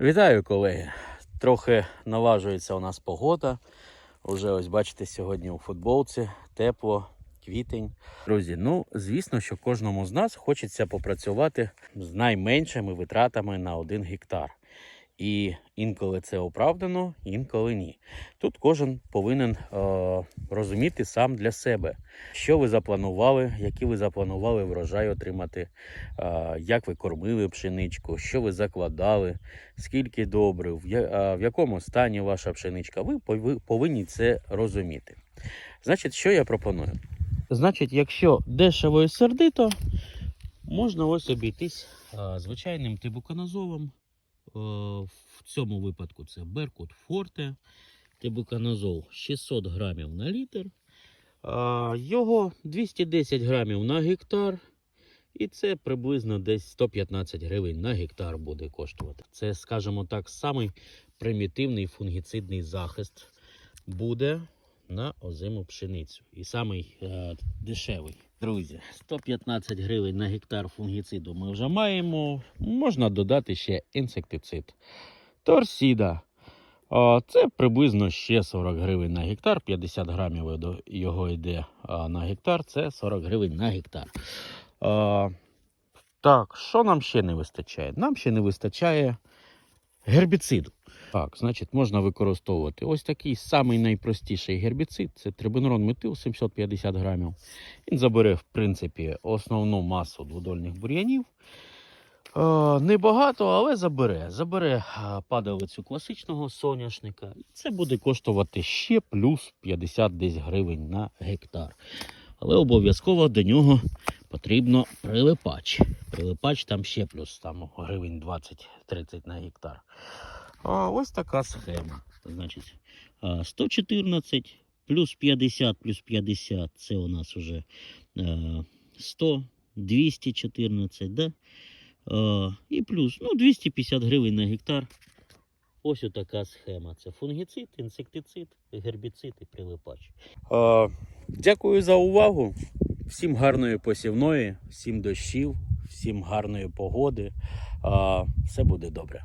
Вітаю, колеги! Трохи наважується у нас погода. Уже ось бачите, сьогодні у футболці тепло, квітень. Друзі, ну звісно, що кожному з нас хочеться попрацювати з найменшими витратами на один гектар. І інколи це оправдано, інколи ні. Тут кожен повинен е, розуміти сам для себе, що ви запланували, які ви запланували врожай отримати, е, як ви кормили пшеничку, що ви закладали, скільки добрив, в, а, в якому стані ваша пшеничка. Ви повинні це розуміти. Значить, що я пропоную? Значить, якщо дешево і сердито, можна ось обійтись а, звичайним тибуканозолом. Е, В цьому випадку це Беркут Форте. Тибуканозол 600 грамів на літр. Його 210 грамів на гектар. І це приблизно десь 115 гривень на гектар буде коштувати. Це, скажімо так, самий примітивний фунгіцидний захист буде на озиму пшеницю. І самий е, дешевий. Друзі, 115 гривень на гектар фунгіциду ми вже маємо. Можна додати ще інсектицид. Торсіда. Це приблизно ще 40 гривень на гектар, 50 грамів його йде на гектар, це 40 гривень на гектар. Так, що нам ще не вистачає? Нам ще не вистачає гербіциду. Так, значить, можна використовувати ось такий самий найпростіший гербіцид це трибенурон метил 750 грамів. Він забере, в принципі, основну масу дводольних бур'янів. Е, Небагато, але забере. Забере е, падалицю класичного соняшника. І Це буде коштувати ще плюс 50 десь гривень на гектар. Але обов'язково до нього потрібно прилипач. Прилипач там ще плюс там, гривень 20-30 на гектар. А ось така схема. Значить, 114 плюс 50 плюс 50 це у нас вже е, 100, 214, да? Е, і плюс ну, 250 гривень на гектар. Ось така схема. Це фунгіцид, інсектицид, гербіцид і прилипач. Е, дякую за увагу. Всім гарної посівної, всім дощів, всім гарної погоди. Все буде добре.